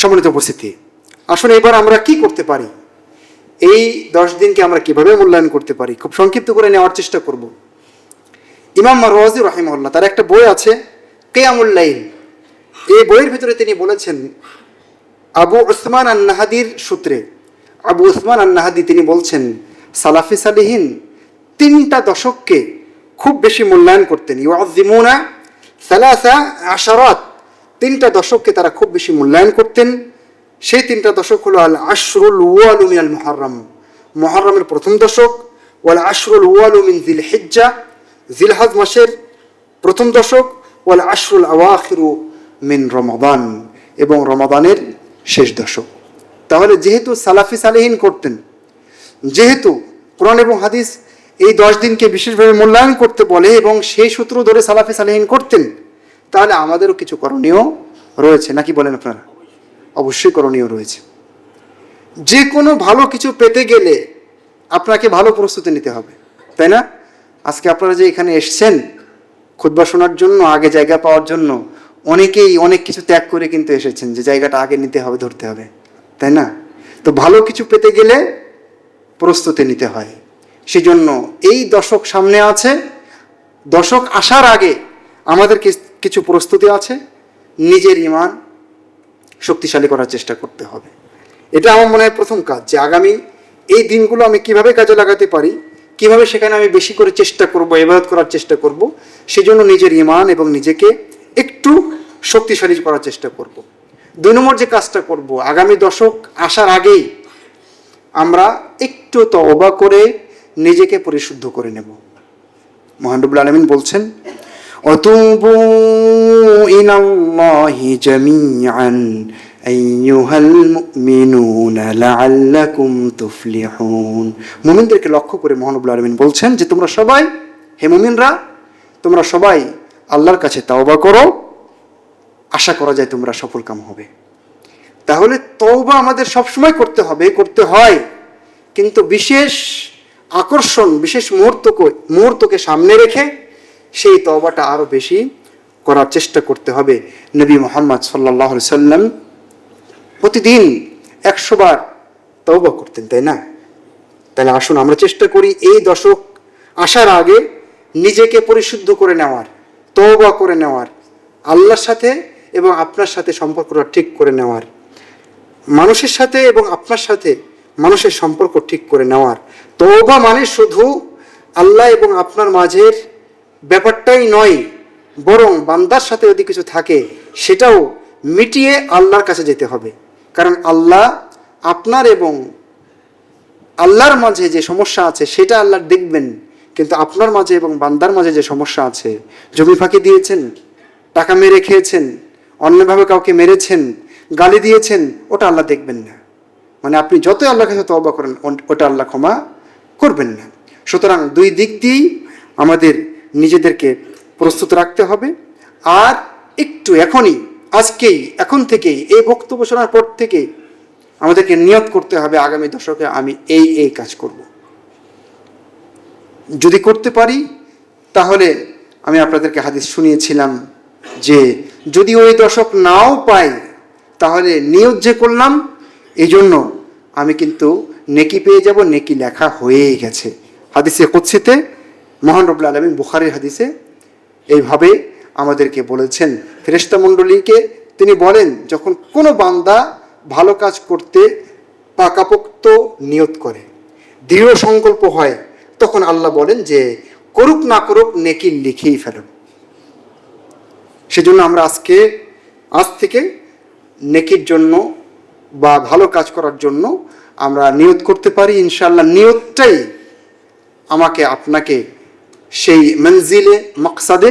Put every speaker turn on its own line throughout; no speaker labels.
সম্মানিত উপস্থিতি। আসলে এবার আমরা কি করতে পারি? এই দশ দিনকে আমরা কীভাবে মূল্যায়ন করতে পারি? খুব সংক্ষিপ্ত করে নেওয়ার চেষ্টা করব। ইমাম মারওয়াজি রহিমউল্লাহ তার একটা বই আছে কেয়ামুল্লাইল এই বইয়ের ভিতরে তিনি বলেছেন, আবু উসমান আন্নাহাদির সূত্রে, আবু উসমান আন্নাহাদি তিনি বলছেন, সালাফি সালিহীন তিনটা দশককে খুব বেশি মূল্যায়ন করতেন। ইউআজিমুনা সালাসা আশারাত। তিনটা দশককে তারা খুব বেশি মূল্যায়ন করতেন। সেই তিনটা দশক হলো আল আশরুল ওয়ালু মিনাল মুহাররম। মুহাররমের প্রথম দশক ওয়াল আশরুল ওয়ালু মিন জিল হিজ্জা জিলহাজ মাসের প্রথম দশক ওয়াল আশরুল আওয়াখিরু মিন রমাদান এবং রমাদানের শেষ দশক। তাহলে যেহেতু সালাফি সালেহীন করতেন, যেহেতু কোরআন এবং হাদিস এই দশ দিনকে বিশেষভাবে মূল্যায়ন করতে বলে এবং সেই সূত্র ধরে সালাফি সালেহীন করতেন তাহলে আমাদেরও কিছু করণীয় রয়েছে। নাকি বলেন আপনারা? অবশ্যই করণীয় রয়েছে। যে কোনো ভালো কিছু পেতে গেলে আপনাকে ভালো প্রস্তুতি নিতে হবে। তাই না? আজকে আপনারা যে এখানে এসছেন খুদ্া শোনার জন্য, আগে জায়গা পাওয়ার জন্য, অনেকেই অনেক কিছু ত্যাগ করে কিন্তু এসেছেন যে জায়গাটা আগে নিতে হবে, ধরতে হবে। তাই না? তো ভালো কিছু পেতে গেলে প্রস্তুতি নিতে হয়। সেজন্য এই দশক সামনে আছে। দশক আসার আগে আমাদের কিস- কিছু প্রস্তুতি আছে, নিজের ইমান শক্তিশালী করার চেষ্টা করতে হবে। এটা আমার মনে হয় প্রথম কাজ, যে আগামী এই দিনগুলো আমি কীভাবে কাজে লাগাতে পারি, কীভাবে সেখানে আমি বেশি করে চেষ্টা করব এবাদত করার চেষ্টা করব, সেজন্য নিজের ইমান এবং নিজেকে একটু শক্তিশালী করার চেষ্টা করব। দুই নম্বর যে কাজটা করব, আগামী দশক আসার আগেই আমরা একটু তওবা করে নিজেকে পরিশুদ্ধ করে নেব। মহানবুল আলমিন বলছেন وتوبوا إلى الله جميعا أيها المؤمنون لعلكم تفلحون মুমিনদেরকে লক্ষ্য করে মহানবুল আলমিন বলছেন যে তোমরা সবাই হে মুমিনরা তোমরা সবাই আল্লাহর কাছে তাওবা করো আশা করা যায় তোমরা সফলকাম হবে তাহলে তওবা আমাদের সবসময় করতে হবে করতে হয় কিন্তু বিশেষ আকর্ষণ বিশেষ মুহূর্তকে মুহূর্তকে সামনে রেখে সেই তওবাটা আরও বেশি করার চেষ্টা করতে হবে। নবী মোহাম্মদ সাল্লাহ সাল্লাম প্রতিদিন একশো বার তওবা করতেন, তাই না? তাহলে আসুন আমরা চেষ্টা করি এই দশক আসার আগে নিজেকে পরিশুদ্ধ করে নেওয়ার, তওবা করে নেওয়ার, আল্লাহর সাথে এবং আপনার সাথে সম্পর্কটা ঠিক করে নেওয়ার, মানুষের সাথে এবং আপনার সাথে মানুষের সম্পর্ক ঠিক করে নেওয়ার। তওবা মানে শুধু আল্লাহ এবং আপনার মাঝের ব্যাপারটাই নয়, বরং বান্দার সাথে যদি কিছু থাকে, সেটাও মিটিয়ে আল্লাহর কাছে যেতে হবে। কারণ আল্লাহ আপনার এবং আল্লাহর মাঝে যে সমস্যা আছে, সেটা আল্লাহ দেখবেন। কিন্তু আপনার মাঝে এবং বান্দার মাঝে যে সমস্যা আছে, জমি ফাঁকি দিয়েছেন, টাকা মেরে খেয়েছেন, অন্যভাবে কাউকে মেরেছেন, গালি দিয়েছেন, ওটা আল্লাহ দেখবেন না। মানে আপনি যতই আল্লাহর কাছে তবা করেন, ওটা আল্লাহ ক্ষমা করবেন না। সুতরাং দুই দিক দিয়েই আমাদের নিজেদেরকে প্রস্তুত রাখতে হবে। আর একটু এখনই, আজকেই, এখন থেকেই, এই বক্তব্য শোনার পর থেকে আমাদেরকে নিয়ত করতে হবে আগামী দশকে আমি এই এই কাজ করব। যদি করতে পারি, তাহলে আমি আপনাদেরকে হাদিস শুনিয়েছিলাম যে, যদি ওই দশক নাও পাই, তাহলে নিয়ত যে করলাম এই জন্য আমি কিন্তু নেকি পেয়ে যাব, নেকি লেখা হয়েই গেছে। হাদিসে কুৎসিতে মহান রবুল্লা আলমিন বুখারির হাদিসে এইভাবে আমাদেরকে বলেছেন। ফেরেস্তা মণ্ডলীকে তিনি বলেন, যখন কোনো বান্দা ভালো কাজ করতে পাকাপোক্ত নিয়ত করে, দৃঢ় সংকল্প হয়, তখন আল্লাহ বলেন যে, করুক না করুক নেকি লিখেই ফেলুন সেজন্য আমরা আজকে, আজ থেকে নেকির জন্য বা ভালো কাজ করার জন্য আমরা নিয়ত করতে পারি। ইনশাল্লাহ নিয়তটাই আমাকে আপনাকে সেই মঞ্জিলে মকসাদে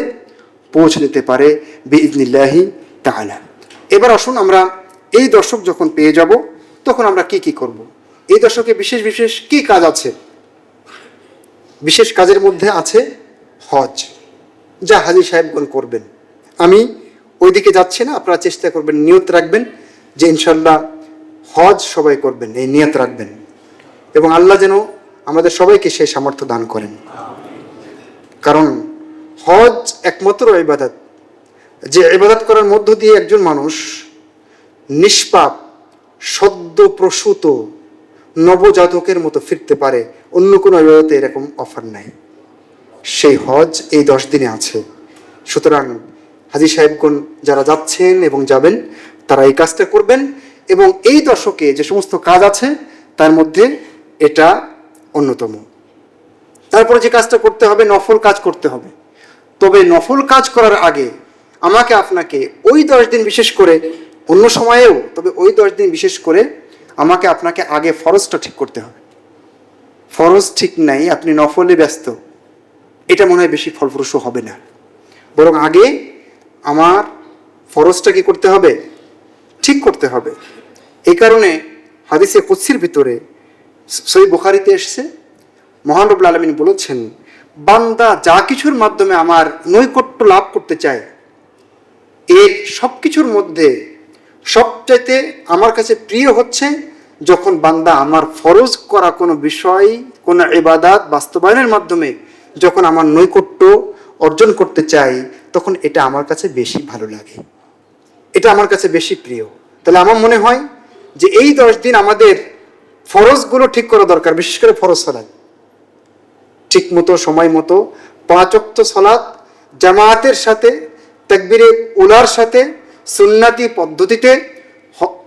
পৌঁছে দিতে পারে বিইদনিল্লাহি তাআলা। এবার আসুন আমরা এই দর্শক যখন পেয়ে যাব, তখন আমরা কি কি করব? এই দর্শকে বিশেষ বিশেষ কি কাজ আছে? বিশেষ কাজের মধ্যে আছে হজ, যা হাজি সাহেবগণ করবেন। আমি ওইদিকে যাচ্ছি না, আপনারা চেষ্টা করবেন, নিয়ত রাখবেন যে ইনশাল্লাহ হজ সবাই করবেন, এই নিয়ত রাখবেন। এবং আল্লাহ যেন আমাদের সবাইকে সেই সামর্থ্য দান করেন। কারণ হজ একমাত্র ইবাদত। যে ইবাদত করার মধ্য দিয়ে একজন মানুষ নিষ্পাপ, সদ্য প্রসূত, নবজাতকের মতো ফিরতে পারে, অন্য কোনো ইবাদতে এরকম অফার নাই। সেই হজ এই দশ দিনে আছে। সুতরাং হাজি সাহেবগণ যারা যাচ্ছেন এবং যাবেন, তারা এই কাজটা করবেন এবং এই দশকে যে সমস্ত কাজ আছে, তার মধ্যে এটা অন্যতম। তারপরে যে কাজটা করতে হবে, নফল কাজ করতে হবে। তবে নফল কাজ করার আগে আমাকে আপনাকে ওই দশ দিন বিশেষ করে অন্য সময়েও, তবে ওই দশ দিন বিশেষ করে আমাকে আপনাকে আগে ফরজটা ঠিক করতে হবে। ফরজ ঠিক নাই, আপনি নফলে ব্যস্ত। এটা মনে হয় বেশি ফলপ্রসূ হবে না। বরং আগে আমার ফরজটা কি করতে হবে? ঠিক করতে হবে। এই কারণে হাদিসে কুৎসির ভিতরে সই বুখারিতে এসছে মহান রবুল আলমিন বলেছেন, বান্দা যা কিছুর মাধ্যমে আমার নৈকট্য লাভ করতে চায়, এর সব কিছুর মধ্যে সবচাইতে আমার কাছে প্রিয় হচ্ছে যখন বান্দা আমার ফরজ করা কোনো বিষয়, কোনো ইবাদাত বাস্তবায়নের মাধ্যমে যখন আমার নৈকট্য অর্জন করতে চাই তখন এটা আমার কাছে বেশি ভালো লাগে। এটা আমার কাছে বেশি প্রিয়। তাহলে আমার মনে হয় যে এই দশ দিন আমাদের ফরজগুলো ঠিক করা দরকার, বিশেষ করে ফরজ সলাৎ ঠিক মতো সময় মতো পাঁচক্ত সলাৎ জামায়াতের সাথে, তাকবিরে উলার সাথে, সুন্নাতি পদ্ধতিতে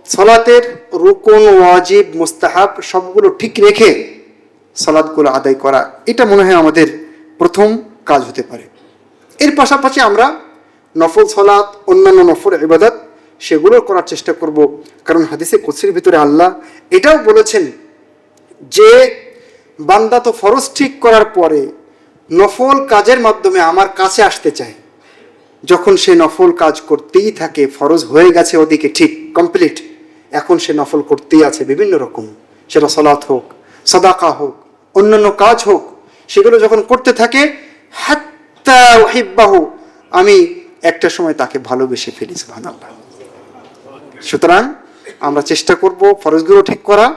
সলাতের রুকন, ওয়াজিব, মুস্তাহাব সবগুলো ঠিক রেখে সলাদগুলো আদায় করা। এটা মনে হয় আমাদের প্রথম কাজ হতে পারে। এর পাশাপাশি আমরা নফল সলাৎ অন্যান্য নফল ইবাদত সেগুলো করার চেষ্টা করব। কারণ হাদিসে কুৎসির ভিতরে আল্লাহ এটাও বলেছেন যে বান্দা তো ফরজ ঠিক করার পরে নফল কাজের মাধ্যমে আমার কাছে আসতে চায়। যখন সে নফল কাজ করতেই থাকে, ফরজ হয়ে গেছে ওদিকে, ঠিক কমপ্লিট এখন সে নফল করতেই আছে বিভিন্ন রকম। সেটা সলাৎ হোক, সদাকা হোক, অন্যান্য কাজ হোক, সেগুলো যখন করতে থাকে হাত্তাহিব্বাহু আমি একটা সময় তাকে ভালোবেসে ফেলি, সুবহানাল্লাহ। সুতরাং আমরা চেষ্টা করব ফরজগুলো ঠিক করা।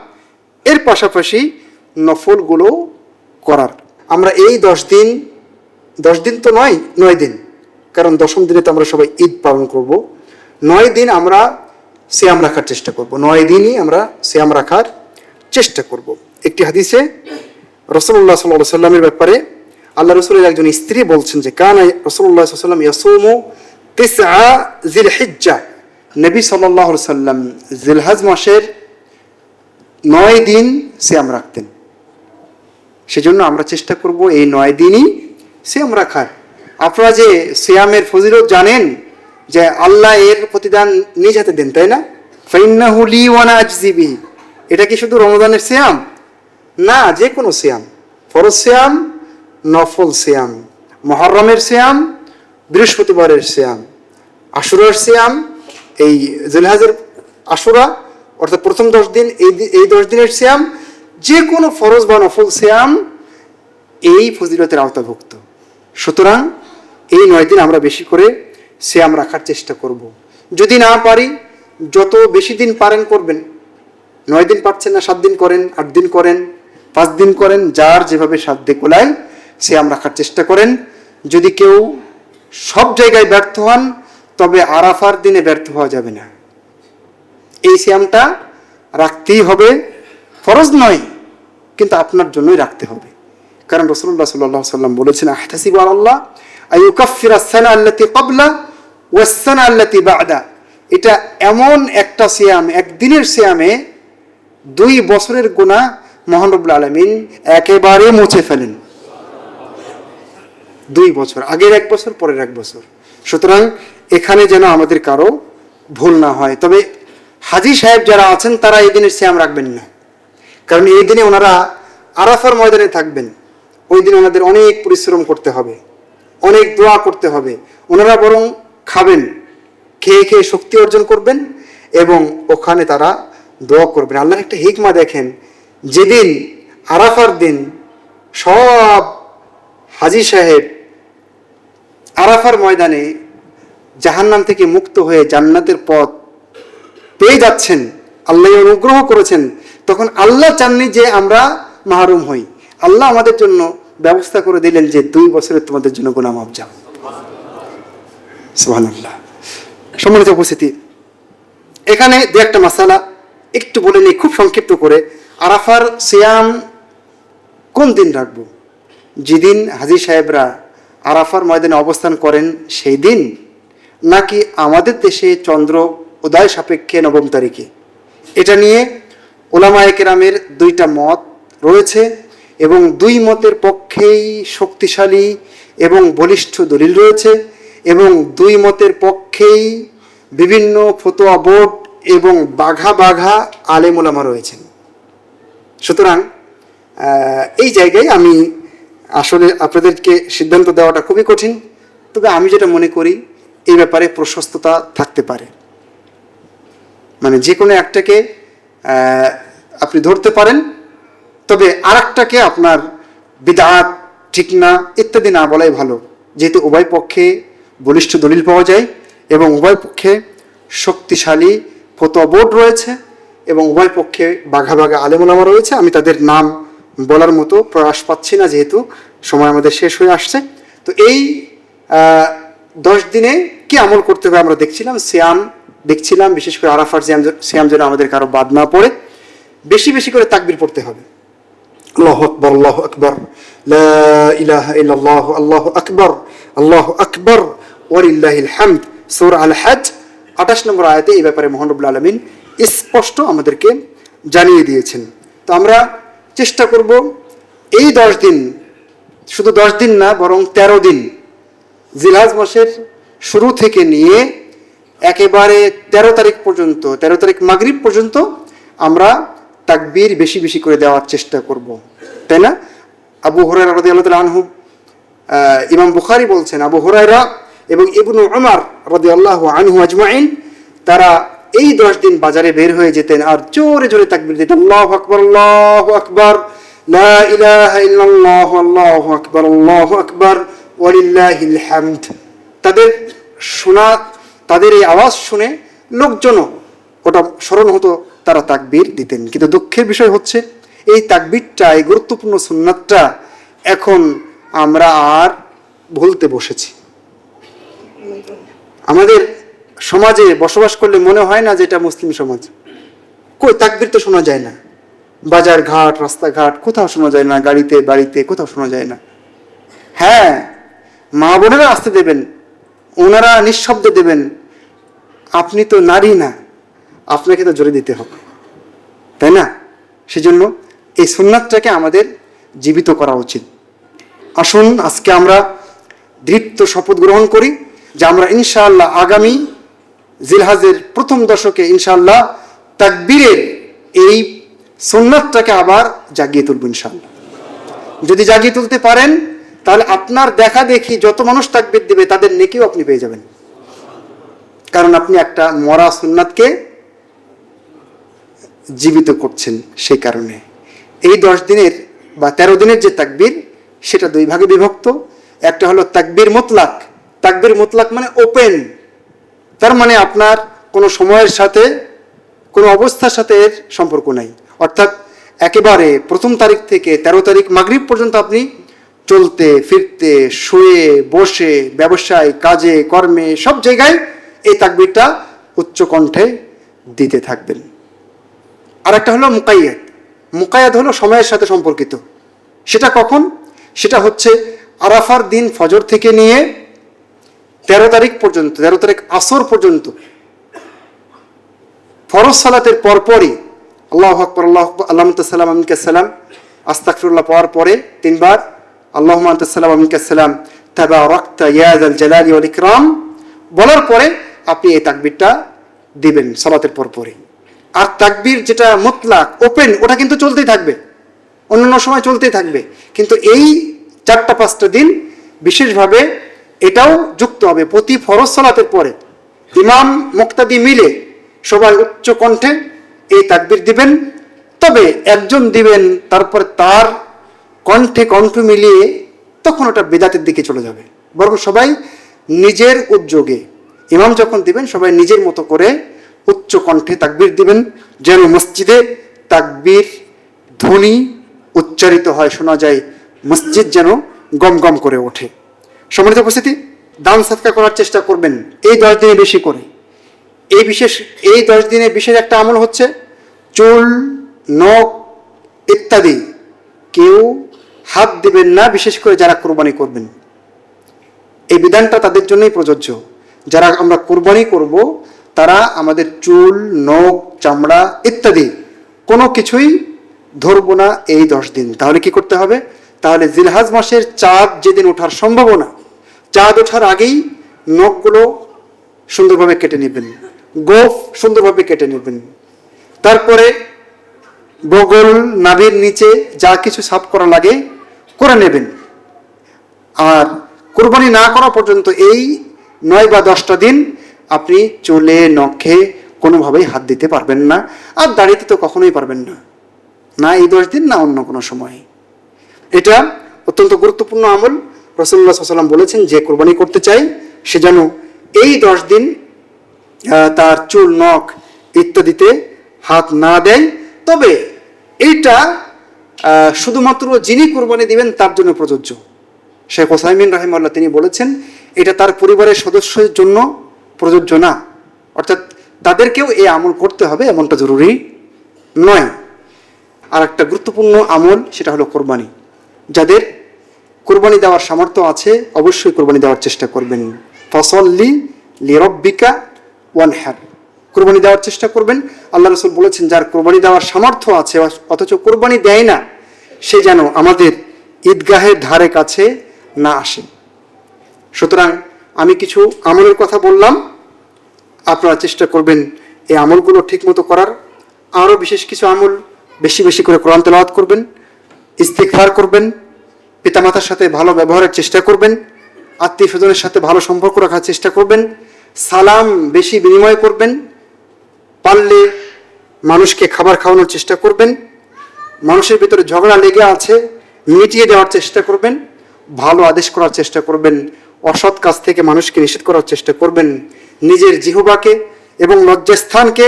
এর পাশাপাশি নফলগুলো করার। আমরা এই দশ দিন দশ দিন তো নয় নয় দিন। কারণ দশম দিনে তো আমরা সবাই ঈদ পালন করব। নয় দিন আমরা শ্যাম রাখার চেষ্টা করব। নয় দিনই আমরা শ্যাম রাখার চেষ্টা করব। একটি হাদিসে রসুল্লাহ সাল্লাহ সাল্লামের ব্যাপারে আল্লাহ রসুলের একজন স্ত্রী বলছেন যে, কান রসুল্লাহ সাল্লাম ইয়াসুমু তিসআ জিল নবী সাল্লাহ সাল্লাম জিলহাজ মাসের নয় দিন শ্যাম রাখতেন। সেজন্য আমরা চেষ্টা করব এই নয় দিনই শ্যাম রাখার। আপনারা যে শ্যামের ফজিলত জানেন যে আল্লাহ এর প্রতিদান নিজ হাতে দেন, তাই না? ফাইন্নাহু লি ওয়ানা আজজিবি এটা কি শুধু রমজানের শ্যাম না যে কোনো শ্যাম ফরজ শ্যাম নফল শ্যাম মহরমের শ্যাম বৃহস্পতিবারের শ্যাম আশুরার শ্যাম এই জুলহাজের আশুরা, অর্থাৎ প্রথম দশ দিন, এই এই দশ দিনের শ্যাম যে কোনো ফরজ বা নফল শ্যাম এই ফজিলতের আওতাভুক্ত। সুতরাং এই নয় দিন আমরা বেশি করে শ্যাম রাখার চেষ্টা করব। যদি না পারি, যত বেশি দিন পারেন করবেন। নয় দিন পাচ্ছেন না, সাত দিন করেন, আট দিন করেন, পাঁচ দিন করেন, যার যেভাবে সাধ্যে কোলায় শ্যাম রাখার চেষ্টা করেন। যদি কেউ সব জায়গায় ব্যর্থ হন, তবে আরাফার দিনে ব্যর্থ হওয়া যাবে না। এই শ্যামটা রাখতেই হবে। ফরজ নয় কিন্তু আপনার জন্যই রাখতে হবে। কারণ রসুল্লাহ সাল্লাহ সাল্লাম বলেছেন, আহতাসিব আল্লাহ আইউকাফির আসানা আল্লাতি কাবলা ওয়াসানা আল্লাতি বাদা। এটা এমন একটা সিয়াম, একদিনের সিয়ামে দুই বছরের গুণা মহানবুল আলমিন একেবারে মুছে ফেলেন। দুই বছর, আগের এক বছর, পরের এক বছর। সুতরাং এখানে যেন আমাদের কারও ভুল না হয়। তবে হাজি সাহেব যারা আছেন, তারা এই দিনের শ্যাম রাখবেন না। কারণ এই দিনে ওনারা আরাফার ময়দানে থাকবেন। ওই দিন ওনাদের অনেক পরিশ্রম করতে হবে, অনেক দোয়া করতে হবে। ওনারা বরং খাবেন, খেয়ে খেয়ে শক্তি অর্জন করবেন এবং ওখানে তারা দোয়া করবেন। আল্লাহর একটা হিকমা দেখেন, যেদিন আরাফার দিন সব হাজি সাহেব আরাফার ময়দানে জাহান্নাম থেকে মুক্ত হয়ে জান্নাতের পথ পেয়ে যাচ্ছেন, আল্লাহ অনুগ্রহ করেছেন তখন আল্লাহ চাননি যে আমরা মাহরুম হই। আল্লাহ আমাদের জন্য ব্যবস্থা করে দিলেন যে দুই বছরের তোমাদের জন্য গুনাম আফজাম সুবহানাল্লাহ। সম্মানিত উপস্থিতি, এখানে দু একটা মশালা একটু বলে নিই, খুব সংক্ষিপ্ত করে। আরাফার সিয়াম কোন দিন রাখব? যেদিন হাজি সাহেবরা আরাফার ময়দানে অবস্থান করেন, সেই দিন? নাকি আমাদের দেশে চন্দ্র উদয় সাপেক্ষে নবম তারিখে? এটা নিয়ে ওলামায়ে কেরামের দুইটা মত রয়েছে এবং দুই মতের পক্ষেই শক্তিশালী এবং বলিষ্ঠ দলিল রয়েছে এবং দুই মতের পক্ষেই বিভিন্ন ফতোয়া বোর্ড এবং বাঘা বাঘা আলেম ওলামা রয়েছেন। সুতরাং এই জায়গায় আমি আসলে আপনাদেরকে সিদ্ধান্ত দেওয়াটা খুবই কঠিন, তবে আমি যেটা মনে করি, এই ব্যাপারে প্রশস্ততা থাকতে পারে। মানে যে কোনো একটাকে আপনি ধরতে পারেন, তবে আর একটাকে আপনার বিদাত, ঠিক না, ইত্যাদি না বলাই ভালো। যেহেতু উভয় পক্ষে বলিষ্ঠ দলিল পাওয়া যায় এবং উভয় পক্ষে শক্তিশালী ফতোয়া বোর্ড রয়েছে এবং উভয় পক্ষে বাঘা বাঘা আলেমুলামা রয়েছে। আমি তাদের নাম বলার মতো প্রয়াস পাচ্ছি না, যেহেতু সময় আমাদের শেষ হয়ে আসছে। তো এই দশ দিনে কি আমল করতে হবে আমরা দেখছিলাম? সিয়াম দেখছিলাম, বিশেষ করে আরাফার সিয়াম যেন আমাদের কারও বাদ না পড়ে। বেশি বেশি করে তাকবির পড়তে হবে। আল্লাহ আকবর আল্লাহ আকবর। ইলাহা ইল্লাল্লাহ, আল্লাহ আকবর আল্লাহ আকবর। ওয়ালিল্লাহিল হামদ, সূরা আল হজ। আঠাশ নম্বর আয়াতে এই ব্যাপারে মোহানবুল আলমিন স্পষ্ট আমাদেরকে জানিয়ে দিয়েছেন। তো আমরা চেষ্টা করব এই দশ দিন, শুধু দশ দিন না, বরং তেরো দিন, জিলহাজ মাসের শুরু থেকে নিয়ে একেবারে তেরো তারিখ পর্যন্ত, তেরো তারিখ মাগরিব পর্যন্ত আমরা তাকবীর বেশি বেশি করে দেওয়ার চেষ্টা করব। তাই না? আবু হরাইরা রাদিয়াল্লাহু তাআলা আনহু ইমাম বুখারী বলছেন, আবু হুরায়রা এবং ইবনু উমর রাদিয়াল্লাহু আনহু আজমাইন, তারা এই দশ দিন বাজারে বের হয়ে যেতেন আর জোরে জোরে তাকবীর দিতেন। আল্লাহু আকবার আল্লাহু আকবার, লা ইলাহা ইল্লাল্লাহ, আল্লাহু আকবার আল্লাহু আকবার, ওয়ালিল্লাহিল হামদ। তাদের শোনা তাদের এই আওয়াজ শুনে লোকজনও ওটা স্মরণ হতো, তারা তাকবির দিতেন। কিন্তু দুঃখের বিষয় হচ্ছে, এই তাকবিরটা এই গুরুত্বপূর্ণ সুন্নাতটা এখন আমরা আর ভুলতে বসেছি। আমাদের সমাজে বসবাস করলে মনে হয় না যে এটা মুসলিম সমাজ। কই, তাকবীর তো শোনা যায় না। বাজার ঘাট, রাস্তাঘাট, কোথাও শোনা যায় না, গাড়িতে, বাড়িতে, কোথাও শোনা যায় না। হ্যাঁ মা বোনেরা আসতে দেবেন ওনারা নিঃশব্দে দেবেন, আপনি তো নারী না, আপনাকে তো জোরে দিতে হবে। তাই না? সেজন্য এই সুন্নাতটাকে আমাদের জীবিত করা উচিত। আসুন, আজকে আমরা দৃপ্ত শপথ গ্রহণ করি যে আমরা ইনশাআল্লাহ আগামী জিলহাজের প্রথম দশকে ইনশাআল্লাহ তাকবীরের এই সুন্নাতটাকে আবার জাগিয়ে তুলব ইনশাআল্লাহ। যদি জাগিয়ে তুলতে পারেন তাহলে আপনার দেখা দেখি যত মানুষ তাকবীর দেবে, তাদের নেকিও আপনি পেয়ে যাবেন। কারণ আপনি একটা মরা সুন্নাতকে জীবিত করছেন সেই কারণে। এই দশ দিনের বা তেরো দিনের যে তাকবীর, সেটা দুই ভাগে বিভক্ত। একটা হলো তাকবীর মোতলাক। তাকবীর মোতলাক মানে ওপেন তার মানে আপনার কোনো সময়ের সাথে, কোনো অবস্থার সাথে এর সম্পর্ক নাই। অর্থাৎ একেবারে প্রথম তারিখ থেকে তেরো তারিখ মাগরিব পর্যন্ত আপনি চলতে, ফিরতে, শুয়ে, বসে, ব্যবসায়, কাজে, কর্মে, সব জায়গায় এই তাকবীরটা উচ্চ কণ্ঠে দিতে থাকবেন। আর একটা হলো মুকাইয়াদ। মুকাইয়াদ হলো সময়ের সাথে সম্পর্কিত। সেটা কখন? সেটা হচ্ছে আরাফার দিন ফজর থেকে নিয়ে তেরো তারিখ পর্যন্ত, তেরো তারিখ আসর পর্যন্ত। ফরজ সালাতের পরপরই আল্লাহ আকবর, আল্লাহ আল্লাহ সাল্লাম আমিনকে সালাম আস্তাকফিরুল্লাহ পাওয়ার পরে তিনবার আল্লাহ সাল্লাম আমিনকে সালাম তাবা রক্তা ইয়াদ আল জালালি ইকরাম। বলার পরে আপনি এই তাকবিরটা দিবেন সালাতের পরপরই আর তাকবীর যেটা মুতলাক, ওপেন, ওটা কিন্তু চলতেই থাকবে। অন্যান্য সময় চলতেই থাকবে। কিন্তু এই চারটা পাঁচটা দিন বিশেষভাবে এটাও যুক্ত হবে প্রতি ফরজ সালাতের পরে। ইমাম মুক্তাদি মিলে সবাই উচ্চ কণ্ঠে এই তাকবির দিবেন। তবে একজন দিবেন, তারপর তার কণ্ঠে কণ্ঠ মিলিয়ে তখন ওটা বেদাতের দিকে চলে যাবে। বরং সবাই নিজের উদ্যোগে, ইমাম যখন দিবেন, সবাই নিজের মতো করে উচ্চ কণ্ঠে তাকবির দিবেন, যেন মসজিদে তাকবির ধ্বনি উচ্চারিত হয়, শোনা যায়, মসজিদ যেন গম গম করে ওঠে। সম্মানিত উপস্থিতি, দান সাদকা করার চেষ্টা করবেন, এই দশ দিনে বেশি করে। এই বিশেষ, এই দশ দিনে বিশেষ একটা আমল হচ্ছে, চুল, নখ ইত্যাদি কেউ হাত দেবেন না, বিশেষ করে যারা কোরবানি করবেন। এই বিধানটা তাদের জন্যই প্রযোজ্য। যারা আমরা কোরবানি করব, তারা আমাদের চুল, নখ, চামড়া ইত্যাদি কোনো কিছুই ধরবো না এই দশ দিন। তাহলে কি করতে হবে? তাহলে জিলহাজ মাসের চাঁদ যেদিন ওঠার সম্ভাবনা, চাঁদ ওঠার আগেই নখগুলো সুন্দরভাবে কেটে নেবেন। গোফ সুন্দরভাবে কেটে নেবেন। তারপরে বগল, নাভির নিচে যা কিছু সাফ করা লাগে করে নেবেন। আর কোরবানি না করা পর্যন্ত এই নয় বা দশটা দিন আপনি চুলে, নখে কোনোভাবেই হাত দিতে পারবেন না। আর দাড়িতে তো কখনোই পারবেন না। না এই দশ দিন, না অন্য কোনো সময়। এটা অত্যন্ত গুরুত্বপূর্ণ আমল। রসুল্লাহ সাল্লাম বলেছেন, যে কোরবানি করতে চাই, সে যেন এই দশ দিন তার চুল, নখ ইত্যাদিতে হাত না দেয়। তবে এইটা শুধুমাত্র যিনি কোরবানি দিবেন, তার জন্য প্রযোজ্য। শেখ ওসাইমিন রাহিমাল্লাহ তিনি বলেছেন, এটা তার পরিবারের সদস্যের জন্য প্রযোজ্য না। অর্থাৎ তাদেরকেও এই আমল করতে হবে, এমনটা জরুরি নয়। আর একটা গুরুত্বপূর্ণ আমল, সেটা হলো কোরবানি। যাদের কোরবানি দেওয়ার সামর্থ্য আছে, অবশ্যই কোরবানি দেওয়ার চেষ্টা করবেন। ফসল্লি লিরব্বিকা ওয়ান হ্যার কোরবানি দেওয়ার চেষ্টা করবেন। আল্লাহ রসুল বলেছেন, যার কোরবানি দেওয়ার সামর্থ্য আছে, অথচ কোরবানি দেয় না, সে যেন আমাদের ঈদগাহের ধারে কাছে না আসে। সুতরাং আমি কিছু আমলের কথা বললাম। আপনারা চেষ্টা করবেন এই আমলগুলো ঠিকমতো করার। আরও বিশেষ কিছু আমল বেশি বেশি করে কোরআন তেলাওয়াত করবেন ইস্তিকফার করবেন, পিতামাতার সাথে ভালো ব্যবহারের চেষ্টা করবেন, আত্মীয় স্বজনের সাথে ভালো সম্পর্ক রাখার চেষ্টা করবেন, সালাম বেশি বিনিময় করবেন পারলে মানুষকে খাবার খাওয়ানোর চেষ্টা করবেন। মানুষের ভিতরে ঝগড়া লেগে আছে, মিটিয়ে দেওয়ার চেষ্টা করবেন, ভালো আদেশ করার চেষ্টা করবেন, অসৎ কাজ থেকে মানুষকে নিষেধ করার চেষ্টা করবেন, নিজের জিহবাকে এবং লজ্জাস্থানকে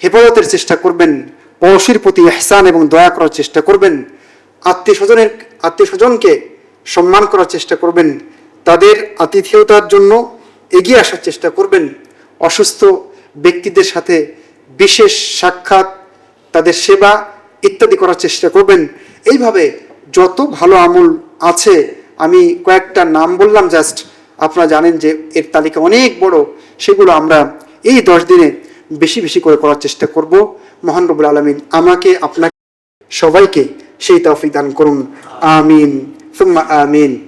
হেফাজতের চেষ্টা করবেন পড়শির প্রতি এহসান এবং দয়া করার চেষ্টা করবেন আত্মীয় স্বজনের আত্মীয় স্বজনকে সম্মান করার চেষ্টা করবেন, তাদের আতিথেয়তার জন্য এগিয়ে আসার চেষ্টা করবেন, অসুস্থ ব্যক্তিদের সাথে বিশেষ সাক্ষাৎ, তাদের সেবা ইত্যাদি করার চেষ্টা করবেন। এইভাবে যত ভালো আমল আছে, আমি কয়েকটা নাম বললাম জাস্ট, আপনারা জানেন যে এর তালিকা অনেক বড়, সেগুলো আমরা এই দশ দিনে বেশি বেশি করে করার চেষ্টা করব। মহান রবুল আলমিন আমাকে, আপনাকে, সবাইকে সেই তৌফিক দান করুন। আমিন। সুম্মা আমিন।